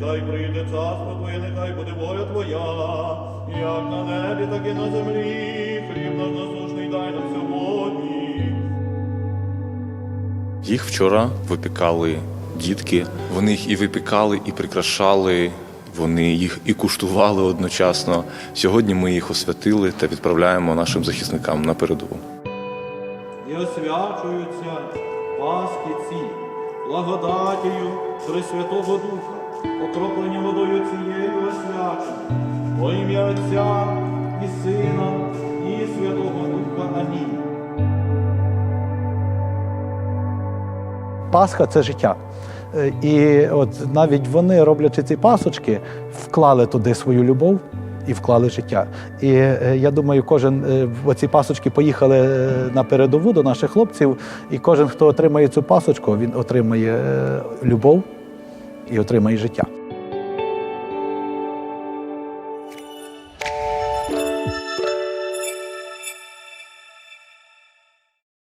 нехай прийде царство Твоє, нехай буде воля Твоя, як на небі, так і на землі. Хліб наш насушний дай нам сьогодні. Їх вчора випікали дітки. Вони їх і випікали, і прикрашали. Вони їх і куштували одночасно. Сьогодні ми їх освятили та відправляємо нашим захисникам на передову. І освячуються паски ці благодатію Пресвятого Духа окроплені водою цією освячені, во ім'я Отця і Сина, і Святого Духа. Амінь. Пасха це життя. Е, І от навіть вони, роблячи ці пасочки, вклали туди свою любов і вклали життя. І е, я думаю, кожен е, оці пасочки поїхали на передову до наших хлопців, і кожен, хто отримає цю пасочку, він отримає любов і отримає життя.